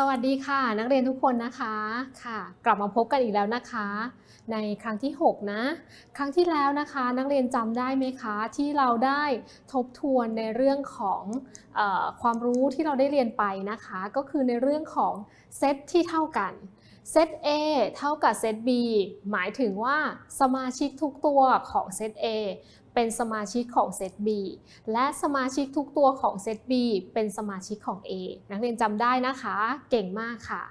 สวัสดีค่ะ นักเรียนทุกคนนะคะค่ะ กลับมาพบกันอีกแล้วนะคะ ในครั้งที่ 6 นะ ครั้งที่แล้วนะคะ นักเรียนจำได้ไหมคะ ที่เราได้ทบทวนในเรื่องของอความรู้ที่เราได้เรียนไปนะคะ ก็คือในเรื่องของเซตที่เท่ากัน เซต A เท่ากับเซต B หมายถึงว่าสมาชิกทุกตัวของเซต A เป็นสมาชิกของเซต B และสมาชิกทุกตัวของเซต B เป็นสมาชิกของ A นักเรียนจำได้นะคะ เก่งมากค่ะ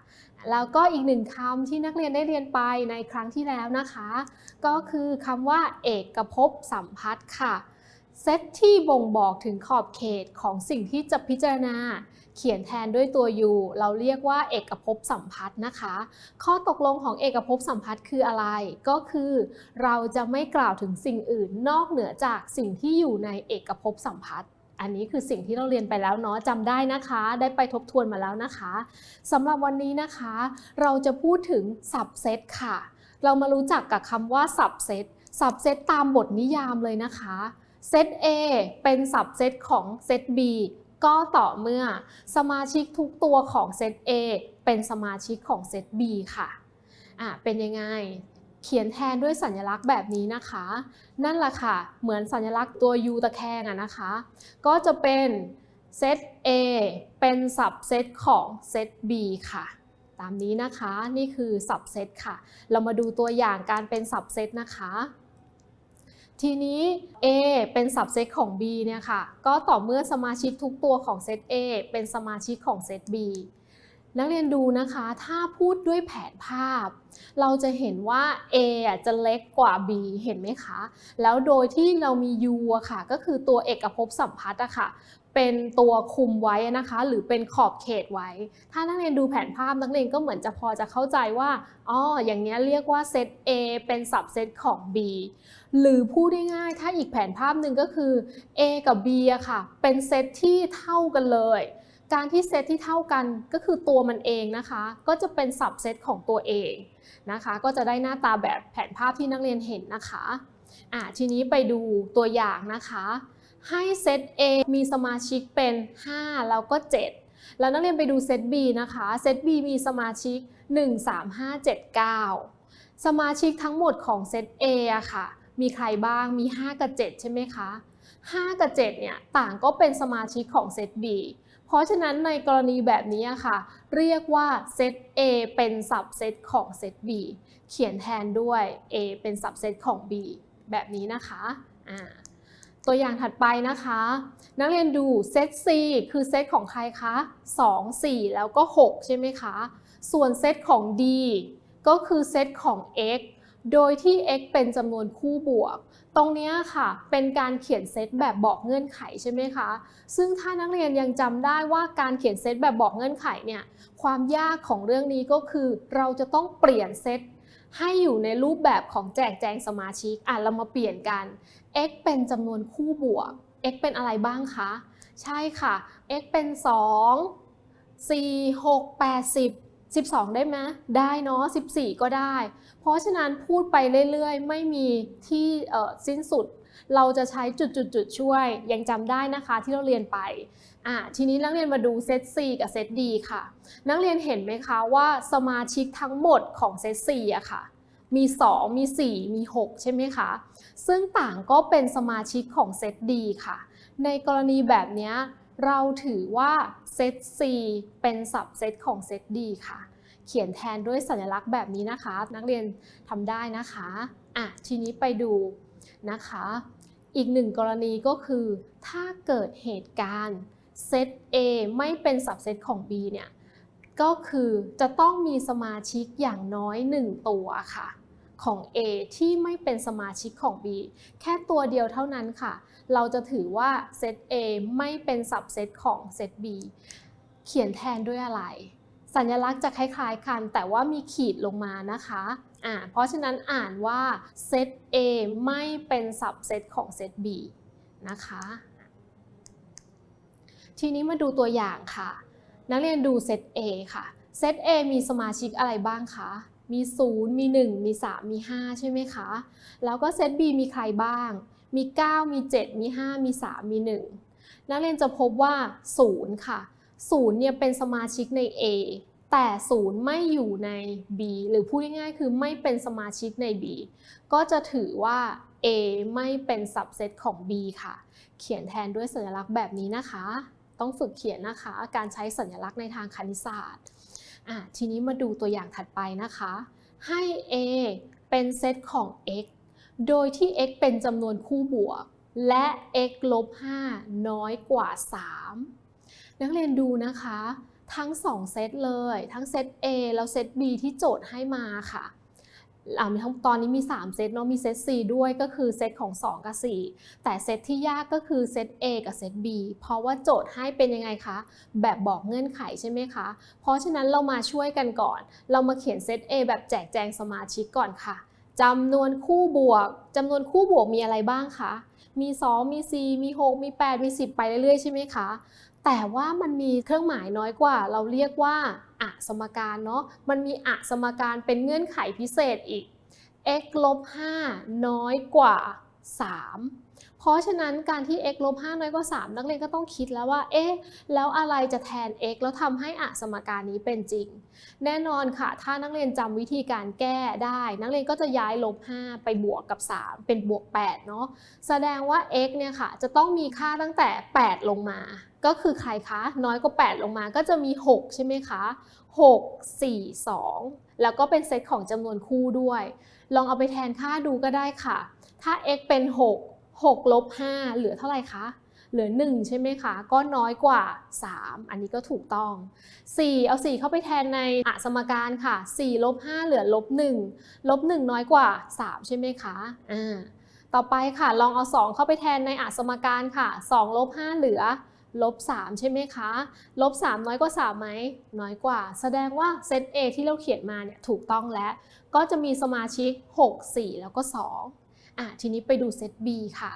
แล้วก็อีกหนึ่งคำที่นักเรียนได้เรียนไปในครั้งที่แล้วนะคะ ก็คือคำว่า เอกภพสัมพัทธ์ค่ะ เซตที่บ่งบอกถึงขอบเขตของสิ่งที่จะพิจารณา เขียนแทนด้วยตัว u เราเรียกว่าเอกภพสัมพัทธ์นะคะ ข้อตกลงของเอกภพสัมพัทธ์คืออะไร ก็คือเราจะไม่กล่าวถึงสิ่งอื่นนอกเหนือจากสิ่งที่อยู่ในเอกภพสัมพัทธ์อันนี้คือสิ่งที่เราเรียนไปแล้วเนาะจำได้นะคะ ได้ไปทบทวนมาแล้วนะคะสำหรับวันนี้นะคะ เราจะพูดถึงสับเซตค่ะ เรามารู้จักกับคำว่าสับเซตสับเซตตามบทนิยามเลยนะคะเซต A เป็นสับเซตของเซต B ก็ต่อเมื่อสมาชิกทุกตัวของเซต A เป็นสมาชิกของเซต B ค่ะอะ เป็นยังไง เขียนแทนด้วยสัญลักษณ์แบบนี้นะคะ นั่นแหละค่ะ เหมือนสัญลักษณ์ตัว U ตะแคงอะนะคะ ก็จะเป็นเซต A เป็นสับเซตของเซต B ค่ะ ตามนี้นะคะ นี่คือสับเซตค่ะ เรามาดูตัวอย่างการเป็นสับเซตนะคะ ทีนี้ A เป็นสับเซตของ B เนี่ยค่ะ ก็ต่อเมื่อสมาชิกทุกตัวของเซต A เป็นสมาชิกของเซต B นักเรียนดูนะคะ ถ้าพูดด้วยแผนภาพ เราจะเห็นว่า A อะจะเล็กกว่า B เห็นไหมคะ แล้วโดยที่เรามี U อะค่ะ ก็คือตัวเอกภพสัมพัทธ์อะค่ะ เป็นตัวคุมไว้นะคะ หรือเป็นขอบเขตไว้ ถ้านักเรียนดูแผนภาพนักเรียนก็เหมือนจะพอจะเข้าใจว่าอ๋ออย่างนี้เรียกว่าเซต A เป็นสับเซตของ B หรือพูดได้ง่ายๆถ้าอีกแผนภาพหนึ่งก็คือ A กับ B อะค่ะ เป็นเซตที่เท่ากันเลย การที่เซตที่เท่ากันก็คือตัวมันเองนะคะ ก็จะเป็นสับเซตของตัวเองนะคะ ก็จะได้หน้าตาแบบแผนภาพที่นักเรียนเห็นนะคะอะทีนี้ไปดูตัวอย่างนะคะ ให้เซต A มีสมาชิกเป็น 5 แล้วก็ 7 แล้วนักเรียนไปดูเซต B นะคะ เซต B มีสมาชิก 1 3 5 7 9 สมาชิกทั้งหมดของเซต A อะค่ะ มีใครบ้าง มี 5 กับ 7 ใช่ไหมคะ 5 กับ 7 เนี่ย ต่างก็เป็นสมาชิกของเซต B เพราะฉะนั้นในกรณีแบบนี้อะค่ะ เรียกว่าเซต A เป็นสับเซตของเซต B เขียนแทนด้วย A เป็นสับเซตของ B แบบนี้นะคะ อ่า ตัวอย่างถัดไปนะคะ นักเรียนดูเซต C คือเซตของใครคะ 2 4 แล้วก็ 6 ใช่ไหมคะ ส่วนเซตของ D ก็คือเซตของ x โดยที่ x เป็นจำนวนคู่บวก ตรงนี้ค่ะ เป็นการเขียนเซตแบบบอกเงื่อนไขใช่ไหมคะ ซึ่งถ้านักเรียนยังจำได้ว่าการเขียนเซตแบบบอกเงื่อนไขเนี่ย ความยากของเรื่องนี้ก็คือ เราจะต้องเปลี่ยนเซต ให้อยู่ในรูปแบบของแจกแจงสมาชิก อะเรามาเปลี่ยนกัน x เป็นจำนวนคู่บวก x เป็นอะไรบ้างคะ ใช่ค่ะ x เป็น 2 4 6 8 10 12 ได้ไหมได้เนาะ 14 ก็ได้ เพราะฉะนั้นพูดไปเรื่อยๆ ไม่มีที่สิ้นสุด เราจะใช้จุดๆๆช่วย ยังจำได้นะคะที่เราเรียนไปอะทีนี้นักเรียนมาดูเซต C กับเซต D ค่ะ นักเรียนเห็นไหมคะว่าสมาชิกทั้งหมดของเซต C อะค่ะมี 2 มี 4 มี 6 ใช่ไหมคะ ซึ่งต่างก็เป็นสมาชิกของเซต D ค่ะ ในกรณีแบบนี้เราถือว่าเซต C เป็นสับเซตของเซต D ค่ะ เขียนแทนด้วยสัญลักษณ์แบบนี้นะคะ นักเรียนทำได้นะคะ อะ ทีนี้ไปดู นะคะ อีกหนึ่งกรณีก็คือ ถ้าเกิดเหตุการณ์เซต A ไม่เป็นสับเซตของ B เนี่ยก็คือจะต้องมีสมาชิกอย่างน้อย 1 ตัวค่ะ ของ A ที่ไม่เป็นสมาชิกของ B แค่ตัวเดียวเท่านั้นค่ะ เราจะถือว่าเซต A ไม่เป็นสับเซตของเซต B เขียนแทนด้วยอะไร สัญลักษณ์จะคล้าย ๆ กัน แต่ว่ามีขีดลงมานะคะอ่าเพราะฉะนั้นอ่านว่าเซต A ไม่เป็นสับเซตของเซต B นะคะ ทีนี้มาดูตัวอย่างค่ะ นักเรียนดูเซต A ค่ะเซต A มีสมาชิกอะไรบ้างคะ มี 0 มี 1 มี 3 มี 5 ใช่ไหมคะ แล้วก็เซต B มีใครบ้าง มี 9 มี 7 มี 5 มี 3 มี 1 นักเรียนจะพบว่า 0 ค่ะ 0เนี่ยเป็นสมาชิกใน A แต่ศูนย์ไม่อยู่ใน B หรือพูดง่ายๆคือไม่เป็นสมาชิกใน B ก็จะถือว่า A ไม่เป็น subset ของ B ค่ะ เขียนแทนด้วยสัญลักษณ์แบบนี้นะคะ ต้องฝึกเขียนนะคะ การใช้สัญลักษณ์ในทางคณิตศาสตร์ทีนี้มาดูตัวอย่างถัดไปนะคะ ให้ A เป็นเซตของ x โดยที่ x เป็นจำนวนคู่บวก และ x ลบ5น้อยกว่า 3 นักเรียนดูนะคะ ทั้ง 2 เซตเลย ทั้งเซต A แล้วเซต B ที่โจทย์ให้มาค่ะอ่าทั้งตอนนี้มี 3 เซตเนาะมีเซต C ด้วยก็คือเซตของ 2 กับ 4 แต่เซตที่ยากก็คือเซต A กับเซต B เพราะว่าโจทย์ให้เป็นยังไงคะ แบบบอกเงื่อนไขใช่ไหมคะ เพราะฉะนั้นเรามาช่วยกันก่อน เรามาเขียนเซต A แบบแจกแจงสมาชิกก่อนค่ะจำนวนคู่บวกจำนวนคู่บวกมีอะไรบ้างคะ มี 2 มี 4 มี 6 มี 8 มี 10 ไปเรื่อยๆ ใช่ไหมคะ แต่ว่ามันมีเครื่องหมายน้อยกว่า เราเรียกว่าอะสมการเนาะมันมีอะสมการเป็นเงื่อนไขพิเศษอีก x ลบ5น้อยกว่า 3 เพราะฉะนั้นการที่ x ลบ5น้อยกว่า 3 นักเรียนก็ต้องคิดแล้วว่า เอ๊ะ แล้วอะไรจะแทน x แล้วทำให้อะสมการนี้เป็นจริง แน่นอนค่ะ ถ้านักเรียนจำวิธีการแก้ได้ นักเรียนก็จะย้ายลบ 5 ไปบวกกับ 3 เป็นบวก 8 เนาะ แสดงว่า x เนี่ยค่ะ จะต้องมีค่าตั้งแต่ 8 ลงมา ก็คือใครคะ น้อยกว่า 8 ลงมาก็จะมี 6 ใช่ไหมคะ 6 4 2 แล้วก็เป็นเซตของจำนวนคู่ด้วย ลองเอาไปแทนค่าดูก็ได้ค่ะ ถ้า x เป็น 6 6ลบ5เหลือเท่าไหร่คะ เหลือ 1 ใช่ไหมคะ ก็น้อยกว่า 3 อันนี้ก็ถูกต้อง 4 เอา 4 เข้าไปแทนในอสมการค่ะ4ลบ5เหลือลบ1ลบ1น้อยกว่า 3 ใช่ไหมคะอ่าต่อไปค่ะ ลองเอา 2 เข้าไปแทนในอสมการค่ะ2ลบ5เหลือลบ3ใช่ไหมคะ ลบ 3 น้อยกว่า3ไหม น้อยกว่า แสดงว่าเซต A ที่เราเขียนมาเนี่ยถูกต้องแล้ว ก็จะมีสมาชิก 6 4 แล้วก็ 2 อะทีนี้ไปดูเซต B ค่ะ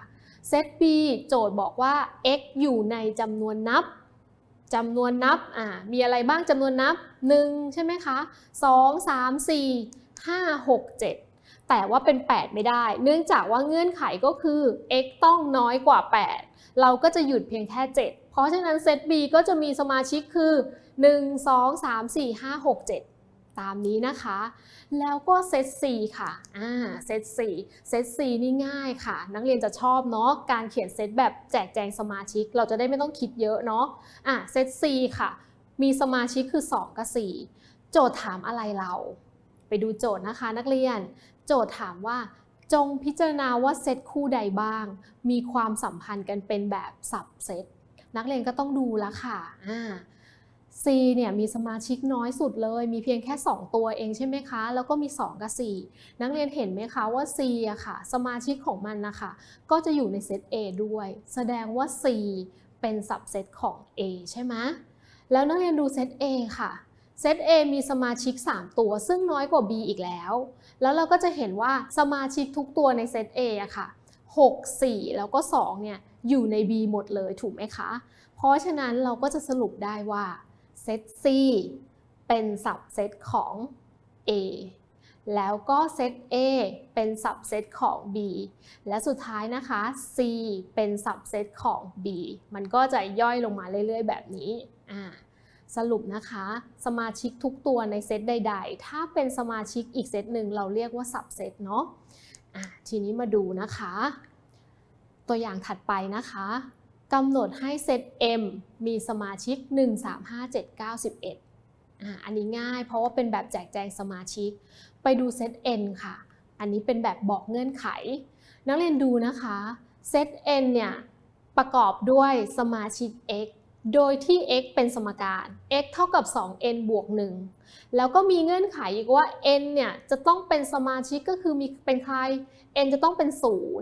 เซต B โจทย์บอกว่า x อยู่ในจำนวนนับจำนวนนับอ่ามีอะไรบ้างจำนวนนับ 1 ใช่ไหมคะ 2 3 4 5 6 7 แต่ว่าเป็น 8 ไม่ได้ เนื่องจากว่าเงื่อนไขก็คือ x ต้องน้อยกว่า 8 เราก็จะหยุดเพียงแค่ 7 เพราะฉะนั้นเซต B ก็จะมีสมาชิกคือ 1 2 3 4 5 6 7 ตามนี้นะคะ แล้วก็เซต C ค่ะอ่าเซต C เซต C นี่ง่ายค่ะ นักเรียนจะชอบเนาะการเขียนเซตแบบแจกแจงสมาชิก เราจะได้ไม่ต้องคิดเยอะเนาะอะเซต C ค่ะ มีสมาชิกคือ 2 กับ 4 โจทย์ถามอะไรเรา ไปดูโจทย์นะคะ นักเรียน โจทย์ถามว่าจงพิจารณาว่าเซตคู่ใดบ้าง มีความสัมพันธ์กันเป็นแบบสับเซตนักเรียนก็ต้องดูล้วค่ะอ่า C เนี่ยมีสมาชิกน้อยสุดเลย มีเพียงแค่ 2 ตัวเองใช่ไหมคะ แล้วก็มี 2 กับ 4 นักเรียนเห็นไหมคะว่า C อะค่ะ สมาชิกของมันนะคะก็จะอยู่ในเซต A ด้วย แสดงว่า C เป็นสับเซตของ A ใช่ไหมแล้วนักเรียนดูเซต A ค่ะเซต A มีสมาชิก 3 ตัวซึ่งน้อยกว่า B อีกแล้ว แล้วเราก็จะเห็นว่าสมาชิกทุกตัวในเซต A อะค่ะ 6 4 แล้วก็ 2 เนี่ยอยู่ใน B หมดเลยถูกไหมคะ เพราะฉะนั้นเราก็จะสรุปได้ว่า ซต C เป็นสับเซตของ A แล้วก็เซต A เป็นสับเซตของ B และสุดท้ายนะคะ C เป็นสับเซตของ B มันก็จะย่อยลงมาเรื่อยๆ แบบนี้อ่าสรุปนะคะ สมาชิกทุกตัวในเซตใด ๆ ถ้าเป็นสมาชิกอีกเซตหนึ่งเราเรียกว่าสับเซตเนาะะทีนี้มาดูนะคะ ตัวอย่างถัดไปนะคะ กำหนดให้เซต M มีสมาชิก 135791อ่าอันนี้ง่ายเพราะว่าเป็นแบบแจกแจงสมาชิก ไปดูเซต N ค่ะ อันนี้เป็นแบบบอกเงื่อนไข นักเรียนดูนะคะ เซต N เนี่ยประกอบด้วยสมาชิก x โดยที่ x เป็นสมการ x เท่ากับ 2n บวก 1 แล้วก็มีเงื่อนไขอีกว่า n เนี่ยจะต้องเป็นสมาชิกก็คือมีเป็นใคร n จะต้องเป็น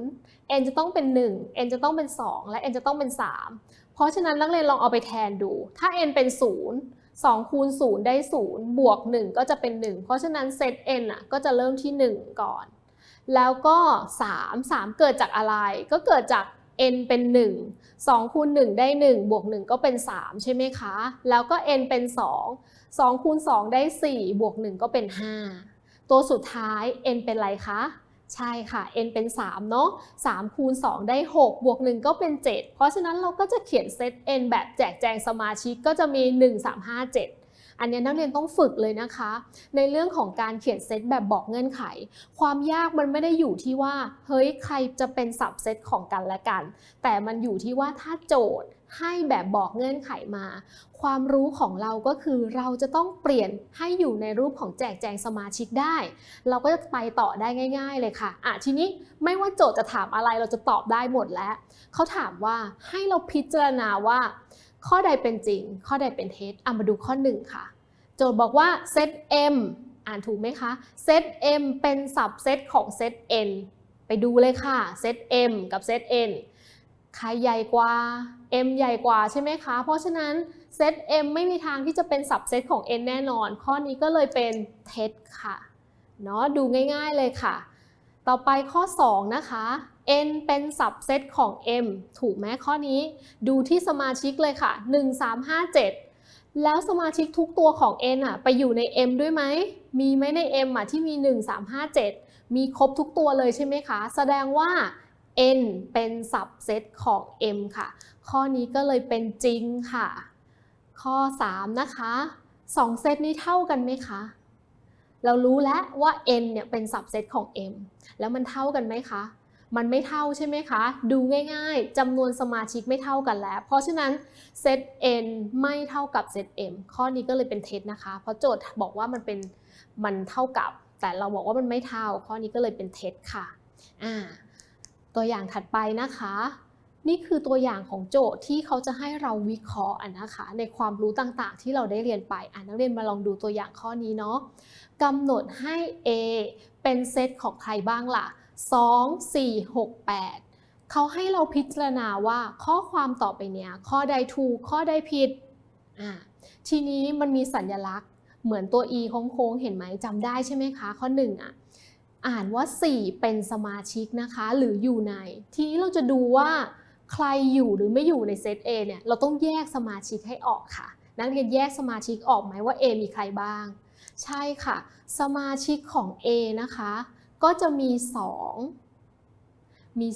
0 n จะต้องเป็น 1 n จะต้องเป็น 2 และ n จะต้องเป็น 3 เพราะฉะนั้นนักเรียนลองเอาไปแทนดู ถ้า n เป็น 0 2 คูณ 0 ได้ 0 บวก 1 ก็จะเป็น 1 เพราะฉะนั้นเซต n อะก็จะเริ่มที่ 1 ก่อน แล้วก็ 3 3 เกิดจากอะไร ก็เกิดจาก n เป็น 1 2คูณ1ได้ 1 บวก 1 ก็เป็น 3 ใช่ไหมคะ แล้วก็ n เป็น 2 2คูณ2ได้ 4 บวก 1 ก็เป็น 5 ตัวสุดท้าย n เป็นอะไรคะ ใช่ค่ะ n เป็น 3 เนาะ3คูณ2ได้ 6 บวก 1 ก็เป็น 7 เพราะฉะนั้นเราก็จะเขียนเซต n แบบแจกแจงสมาชิกก็จะมี 1 3 5 7 อันนี้นักเรียนต้องฝึกเลยนะคะ ในเรื่องของการเขียนเซตแบบบอกเงื่อนไข ความยากมันไม่ได้อยู่ที่ว่า เฮ้ยใครจะเป็นสับเซตของกันและกัน แต่มันอยู่ที่ว่าถ้าโจทย์ให้แบบบอกเงื่อนไขมา ความรู้ของเราก็คือเราจะต้องเปลี่ยนให้อยู่ในรูปของแจกแจงสมาชิกได้ เราก็จะไปต่อได้ง่าย ๆ เลยค่ะอะทีนี้ไม่ว่าโจทย์จะถามอะไรเราจะตอบได้หมดแล้วเขาถามว่าให้เราพิจารณาว่า ข้อใดเป็นจริง ข้อใดเป็นเท็จเอะมาดูข้อ 1 ค่ะ โจทย์บอกว่าเซต M อ่านถูกไหมคะเซต M เป็นสับเซตของเซต N ไปดูเลยค่ะเซต M กับเซต N ใครใหญ่กว่า M ใหญ่กว่าใช่ไหมคะ เพราะฉะนั้นเซต M ไม่มีทางที่จะเป็นสับเซตของ N แน่นอน ข้อนี้ก็เลยเป็นเท็จค่ะเนาะดูง่าย ๆเลยค่ะ ต่อไปข้อ 2 นะคะ n เป็นสับเซตของ m ถูกไหมข้อนี้ ดูที่สมาชิกเลยค่ะ 1 3 5 7 แล้วสมาชิกทุกตัวของ n อะไปอยู่ใน m ด้วยไหม มีไหมใน m อะที่มี 1 3 5 7 มีครบทุกตัวเลยใช่ไหมคะ แสดงว่า n เป็นสับเซตของ m ค่ะ ข้อนี้ก็เลยเป็นจริงค่ะ ข้อ 3 นะคะ 2 เซตนี้เท่ากันไหมคะ เรารู้แล้วว่า n เนี่ยเป็นสับเซตของ m แล้วมันเท่ากันไหมคะ มันไม่เท่าใช่ไหมคะ ดูง่ายๆจำนวนสมาชิกไม่เท่ากันแล้ว เพราะฉะนั้นเซต n ไม่เท่ากับเซต m ข้อนี้ก็เลยเป็นเท็จนะคะ เพราะโจทย์บอกว่ามันเป็นมันเท่ากับ แต่เราบอกว่ามันไม่เท่า ข้อนี้ก็เลยเป็นเท็จค่ะอ่าตัวอย่างถัดไปนะคะ นี่คือตัวอย่างของโจทย์ที่เขาจะให้เราวิเคราะห์นะคะ ในความรู้ต่างๆ ที่เราได้เรียนไปอ่านักเรียนมาลองดูตัวอย่างข้อนี้เนาะกำหนดให้ A เป็นเซตของใครบ้างล่ะ 2 4 6 8 เขาให้เราพิจารณาว่าข้อความต่อไปเนี้ยข้อใดถูกข้อใดผิดอ่าทีนี้มันมีสัญลักษณ์เหมือนตัว e โค้งๆเห็นไหมจำได้ใช่ไหมคะ ข้อ1อะอ่านว่า 4 เป็นสมาชิกนะคะ หรืออยู่ใน ทีนี้เราจะดูว่า ใครอยู่หรือไม่อยู่ในเซต A เนี่ยเราต้องแยกสมาชิกให้ออกค่ะ นักเรียนแยกสมาชิกออกไหมว่า A มีใครบ้าง ใช่ค่ะ สมาชิกของ A นะคะ ก็จะมี 2 มี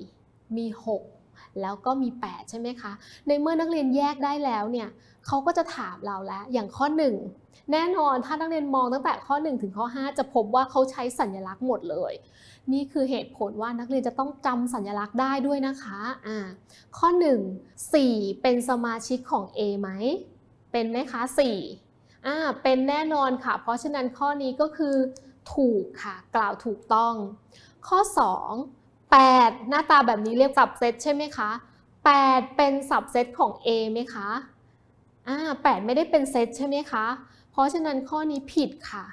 4 มี 6 แล้วก็มี 8 ใช่ไหมคะ ในเมื่อนักเรียนแยกได้แล้วเนี่ยเขาก็จะถามเราแล้ว อย่างข้อ 1 แน่นอนถ้านักเรียนมองตั้งแต่ข้อ 1 ถึงข้อ 5 จะพบว่าเขาใช้สัญลักษณ์หมดเลย นี่คือเหตุผลว่านักเรียนจะต้องจำสัญลักษณ์ได้ด้วยนะคะอ่าข้อ 1 4 เป็นสมาชิกของ A ไหม เป็นไหมคะ 4อ่าเป็นแน่นอนค่ะ เพราะฉะนั้นข้อนี้ก็คือ ถูกค่ะ กล่าวถูกต้อง ข้อ 2 8 หน้าตาแบบนี้เรียกสับเซตใช่ไหมคะ 8 เป็นสับเซตของ A ไหมคะอ่า8ไม่ได้เป็นเซตใช่ไหมคะ เพราะฉะนั้นข้อนี้ผิดค่ะ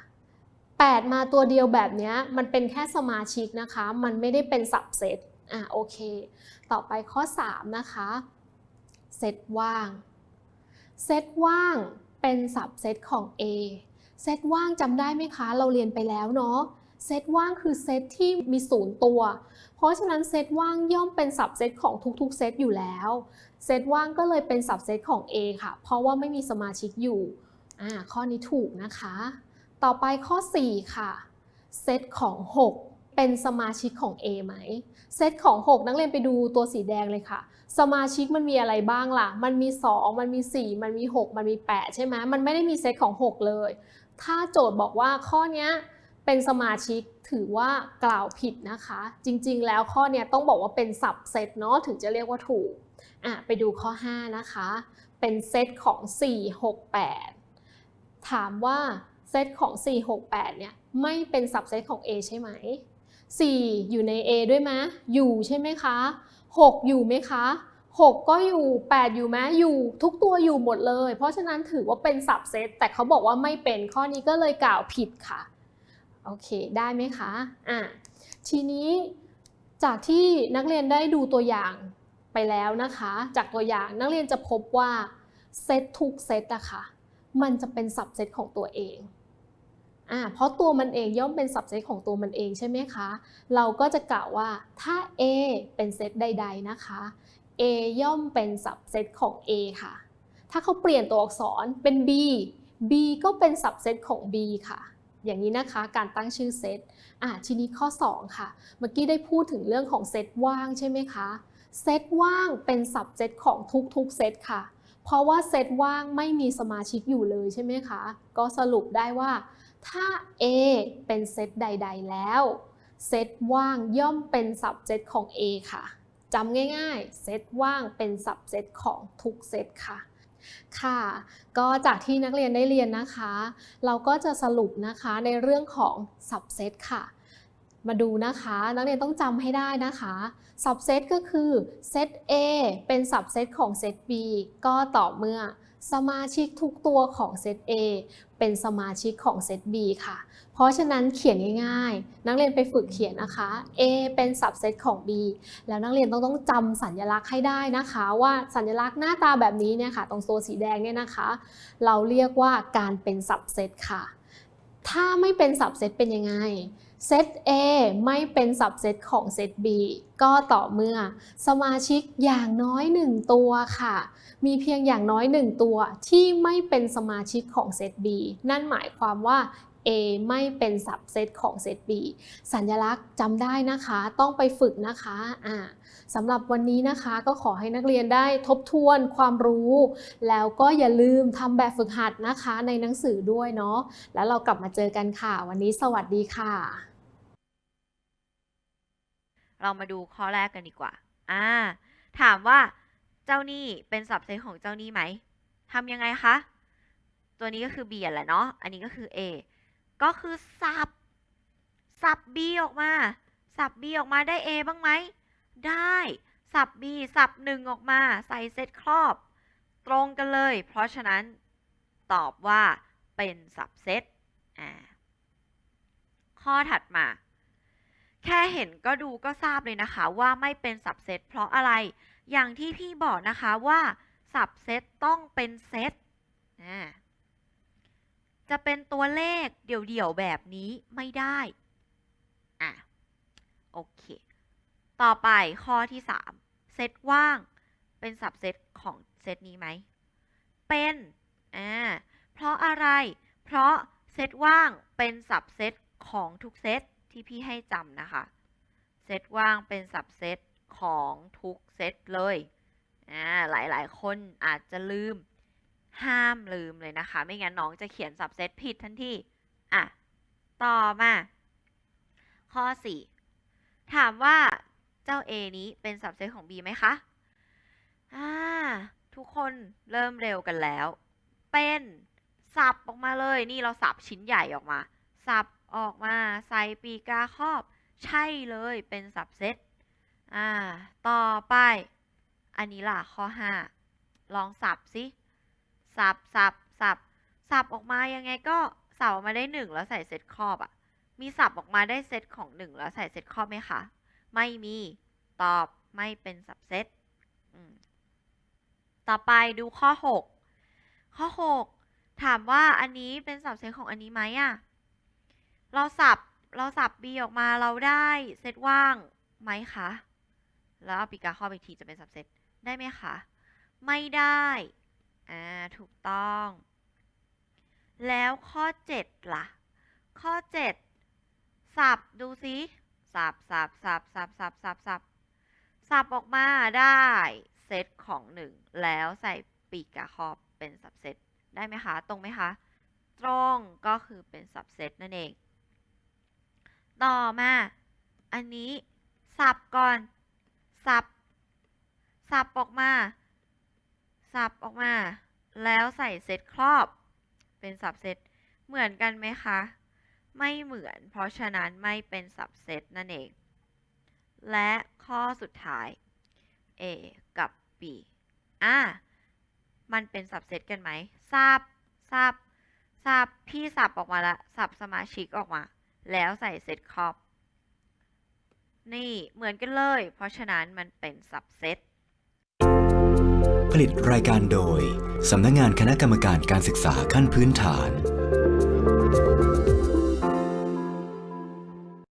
8 มาตัวเดียวแบบนี้มันเป็นแค่สมาชิกนะคะ มันไม่ได้เป็นสับเซตอ่าโอเค ต่อไปข้อ 3 นะคะเซตว่าง เซตว่างเป็นสับเซตของ A เซตว่างจำได้ไหมคะ เราเรียนไปแล้วเนาะ เซตว่างคือเซตที่มีศูนย์ตัว เพราะฉะนั้นเซตว่างย่อมเป็นสับเซตของทุกๆเซตอยู่แล้ว เซตว่างก็เลยเป็นสับเซตของ A ค่ะ เพราะว่าไม่มีสมาชิกอยู่ อ่า ข้อนี้ถูกนะคะ ต่อไปข้อ 4 ค่ะ เซตของ 6 เป็นสมาชิกของ A ไหม เซตของ 6 นักเรียนไปดูตัวสีแดงเลยค่ะ สมาชิกมันมีอะไรบ้างล่ะ มันมี 2 มันมี 4 มันมี 6 มันมี 8 ใช่ไหมมันไม่ได้มีเซตของ 6 เลย ถ้าโจทย์บอกว่าข้อนี้ เป็นสมาชิกถือว่ากล่าวผิดนะคะ จริงๆ แล้วข้อนี้ต้องบอกว่าเป็นสับเซตเนาะถึงจะเรียกว่าถูกอะไปดูข้อ 5 นะคะ เป็นเซตของ 4 6 8 ถามว่าเซตของ 4 6 8 เนี่ยไม่เป็นสับเซตของ A ใช่ไหม 4 อยู่ใน A ด้วยไหมอยู่ใช่ไหมคะ 6 อยู่ไหมคะ 6 ก็อยู่ 8 อยู่ไหมอยู่ ทุกตัวอยู่หมดเลย เพราะฉะนั้นถือว่าเป็นสับเซตแต่เขาบอกว่าไม่เป็นข้อนี้ก็เลยกล่าวผิดค่ะ โอเค ได้ไหมคะอะทีนี้จากที่นักเรียนได้ดูตัวอย่างไปแล้วนะคะ จากตัวอย่างนักเรียนจะพบว่าเซตทุกเซตอะค่ะมันจะเป็นสับเซตของตัวเองอ่าเพราะตัวมันเองย่อมเป็นสับเซตของตัวมันเองใช่ไหมคะ เราก็จะกล่าวว่าถ้า A เป็นเซตใด ๆนะคะ A ย่อมเป็นสับเซตของ A ค่ะ ถ้าเขาเปลี่ยนตัวอักษรเป็น B B ก็เป็นสับเซตของ B ค่ะ อย่างนี้นะคะการตั้งชื่อเซตอะทีนี้ข้อ 2 ค่ะ เมื่อกี้ได้พูดถึงเรื่องของเซตว่างใช่ไหมคะเซตว่างเป็นสับเซตของทุกๆเซตค่ะ เพราะว่าเซตว่างไม่มีสมาชิกอยู่เลยใช่ไหมคะ ก็สรุปได้ว่าถ้า A เป็นเซตใด ๆ แล้วเซตว่างย่อมเป็นสับเซตของ A ค่ะจำง่ายๆเซตว่างเป็นสับเซตของทุกเซตค่ะ ค่ะ ก็จากที่นักเรียนได้เรียนนะคะ เราก็จะสรุปนะคะในเรื่องของสับเซตค่ะมาดูนะคะ นักเรียนต้องจำให้ได้นะคะสับเซตก็คือเซต A เป็นสับเซตของเซต B ก็ต่อเมื่อ สมาชิกทุกตัวของเซต A เป็นสมาชิกของเซต B ค่ะ เพราะฉะนั้นเขียนง่ายๆ นักเรียนไปฝึกเขียนนะคะ A เป็นสับเซตของ B แล้วนักเรียนต้องต้องจำสัญลักษณ์ให้ได้นะคะ ว่าสัญลักษณ์หน้าตาแบบนี้เนี่ยค่ะ ตรงโซสีแดงเนี่ยนะคะ เราเรียกว่าการเป็นสับเซตค่ะ ถ้าไม่เป็นสับเซตเป็นยังไง เซต A ไม่เป็นสับเซตของเซต B ก็ต่อเมื่อสมาชิกอย่างน้อย 1 ตัวค่ะ มีเพียงอย่างน้อย 1 ตัวที่ไม่เป็นสมาชิกของเซต B นั่นหมายความว่า A ไม่เป็นสับเซตของเซต B สัญลักษณ์จำได้นะคะ ต้องไปฝึกนะคะอ่าสำหรับวันนี้นะคะก็ขอให้นักเรียนได้ทบทวนความรู้ แล้วก็อย่าลืมทำแบบฝึกหัดนะคะในหนังสือด้วยเนาะแล้วเรากลับมาเจอกันค่ะ วันนี้สวัสดีค่ะ เรามาดูข้อแรกกันดีกว่า อ่า ถามว่าเจ้าหนี้เป็นสับเซตของเจ้าหนี้ไหมทำยังไงคะ ตัวนี้ก็คือ b แหละเนาะ อันนี้ก็คือ a ก็คือสับ สับ b ออกมา สับ b ออกมาได้ a บ้างไหม ได้ สับ b สับหนึ่งออกมา ใส่เซตครอบ ตรงกันเลย เพราะฉะนั้นตอบว่าเป็นสับเซต อ่า ข้อถัดมา แค่เห็นก็ดูก็ทราบเลยนะคะว่าไม่เป็นสับเซตเพราะอะไร อย่างที่พี่บอกนะคะว่าสับเซตต้องเป็นเซตจะเป็นตัวเลขเดี่ยวๆแบบนี้ไม่ได้ อะ โอเค ต่อไปข้อที่3เซตว่างเป็นสับเซตของเซตนี้ไหม เป็น อ่า เพราะอะไร เพราะเซตว่างเป็นสับเซตของทุกเซต ที่พี่ให้จำนะคะ เซตว่างเป็นสับเซตของทุกเซตเลยอ่าหลายๆคนอาจจะลืมห้ามลืมเลยนะคะ ไม่งั้นน้องจะเขียนสับเซตผิดทันทีอะ ต่อมา ข้อ 4 ถามว่าเจ้า A นี้เป็นสับเซตของ B ไหมคะอ่าทุกคนเริ่มเร็วกันแล้ว เป็นสับออกมาเลย นี่เราสับชิ้นใหญ่ออกมา สับ ออกมาใส่ปีกาครอบ ใช่เลยเป็นสับเซตอ่า ต่อไป อันนี้ล่ะข้อ 5 ลองสับสิสับสับสับสับออกมายังไงก็สับออกมาได้ 1 แล้วใส่เซตครอบอะมีสับออกมาได้เซตของ 1 แล้วใส่เซตครอบไหมคะ ไม่มีตอบไม่เป็นสับเซตต่อไปดูข้อ 6 ข้อ 6 ถามว่าอันนี้เป็นสับเซตของอันนี้ไหมอะ เราสับเราสับ b ออกมาเราได้เซตว่างไหมคะ แล้วเอาปีกาข้อบอีกทีจะเป็นสับเซตได้ไหมคะ ไม่ได้ อ่า ถูกต้อง แล้วข้อ 7 ล่ะ ข้อ 7 สับดูสิสับสับสับสับสับสับสับสับออกมาได้เซตของ 1 แล้วใส่ปีกาคอบเป็นสับเซตได้ไหมคะ ตรงไหมคะ ตรงก็คือเป็นสับเซตนั่นเอง ต่อมา อันนี้ สับก่อน สับ สับออกมา สับออกมา แล้วใส่เซตครอบ เป็นสับเซตเหมือนกันไหมคะ ไม่เหมือน เพราะฉะนั้นไม่เป็นสับเซตนั่นเอง และข้อสุดท้าย A กับ B อะ มันเป็นสับเซตกันไหมสับสับสับพี่สับออกมาละสับสมาชิกออกมา แล้วใส่เซตครอบนี่เหมือนกันเลย เพราะฉะนั้นมันเป็นสับเซตผลิตรายการโดย สำนักงานคณะกรรมการการศึกษาขั้นพื้นฐาน